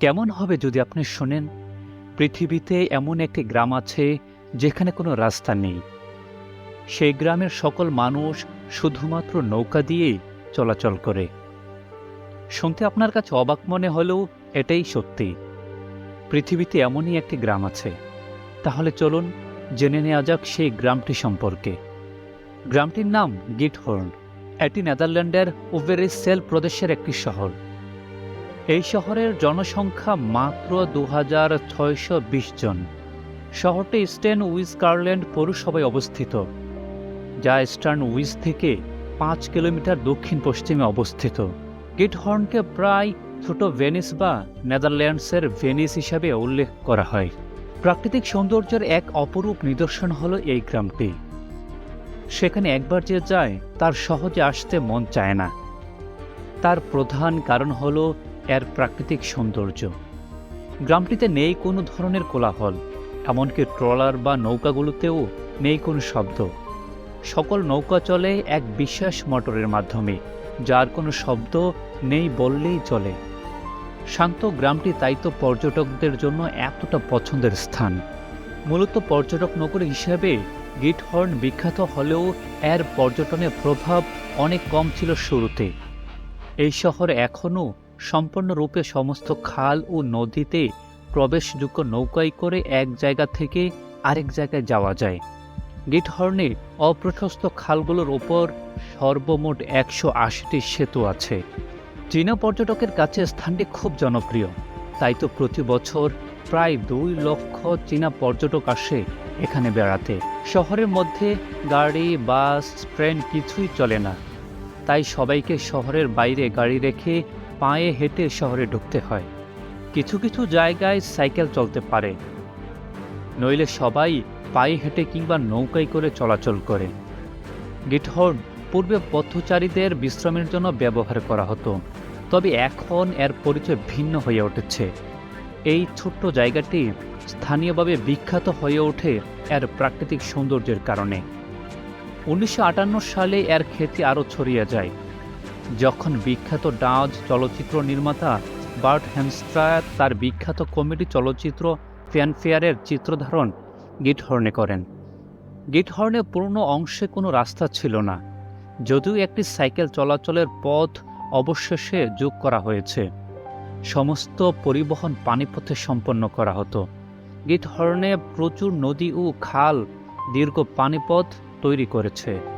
কেমন হবে যদি আপনি শোনেন, পৃথিবীতে এমন একটি গ্রাম আছে যেখানে কোনো রাস্তা নেই। সেই গ্রামের সকল মানুষ শুধুমাত্র নৌকা দিয়েই চলাচল করে। শুনতে আপনার কাছে অবাক মনে হলেও এটাই সত্যি। পৃথিবীতে এমনই একটি গ্রাম আছে। তাহলে চলুন জেনে নেওয়া যাক সেই গ্রামটি সম্পর্কে। গ্রামটির নাম গিটহর্ন। এটি নেদারল্যান্ডের উভেরিসেল প্রদেশের একটি শহর। এই শহরের জনসংখ্যা মাত্র দু হাজার ছয়শো বিশ জন। শহরটি ইস্টার্ন উইজকারল্যান্ড পৌরসভায় অবস্থিত, যা ইস্টার্ন উইজ থেকে পাঁচ কিলোমিটার দক্ষিণ পশ্চিমে অবস্থিত। গিটহর্নকে প্রায় ছোট ভেনিস বা নেদারল্যান্ডসের ভেনিস হিসাবে উল্লেখ করা হয়। প্রাকৃতিক সৌন্দর্যের এক অপরূপ নিদর্শন হল এই গ্রামটি। সেখানে একবার যে যায়, তার সহজে আসতে মন চায় না। তার প্রধান কারণ হলো এর প্রাকৃতিক সৌন্দর্য। গ্রামটিতে নেই কোনো ধরনের কোলাহল, এমনকি ট্রলার বা নৌকাগুলোতেও নেই কোনো শব্দ। সকল নৌকা চলে এক বিশ্বাস মোটরের মাধ্যমে, যার কোনো শব্দ নেই বললেই চলে। শান্ত গ্রামটি তাই তো পর্যটকদের জন্য এতটা পছন্দের স্থান। মূলত পর্যটক নগরী হিসেবে গিটহর্ন বিখ্যাত হলেও এর পর্যটনের প্রভাব অনেক কম ছিল শুরুতে। এই শহর এখনও সম্পূর্ণরূপে সমস্ত খাল ও নদীতে প্রবেশযোগ্য নৌকায় করে এক জায়গা থেকে আরেক জায়গায় যাওয়া যায়। গিটহর্নে অপ্রশস্ত খালগুলোর ওপর সর্বমোট একশো আশিটি সেতু আছে। চীনা পর্যটকের কাছে স্থানটি খুব জনপ্রিয়। তাই তো প্রতি বছর প্রায় দুই লক্ষ চীনা পর্যটক আসে এখানে বেড়াতে। শহরের মধ্যে গাড়ি, বাস, ট্রেন কিছুই চলে না। তাই সবাইকে শহরের বাইরে গাড়ি রেখে পায়ে হেঁটে শহরে ঢুকতে হয়। কিছু কিছু জায়গায় সাইকেল চলতে পারে। নইলে সবাই পায়ে হেঁটে কিংবা নৌকায় করে চলাচল করে। গিটহর্ন পূর্বে পথচারীদের বিশ্রামের জন্য ব্যবহার করা হতো, তবে এখন এর পরিচয় ভিন্ন হয়ে উঠেছে। এই ছোট্ট জায়গাটি স্থানীয়ভাবে বিখ্যাত হয়ে ওঠে এর প্রাকৃতিক সৌন্দর্যের কারণে। উনিশশো আটান্ন সালে এর খ্যাতি আরও ছড়িয়ে যায়। যখন বিখ্যাত ডাজ চলচ্চিত্র নির্মাতা বার্ট হ্যামস্ট্রা তার বিখ্যাত কমেডি চলচ্চিত্র ফ্যানফেয়ারের চিত্রধারণ গিটহর্নে করেন। গিটহর্নে পুরনো অংশে কোনো রাস্তা ছিল না, যদিও একটি সাইকেল চলাচলের পথ অবশেষে যোগ করা হয়েছে। সমস্ত পরিবহন পানিপথে সম্পন্ন করা হতো। গিটহর্নে প্রচুর নদী ও খাল দীর্ঘ পানিপথ তৈরি করেছে।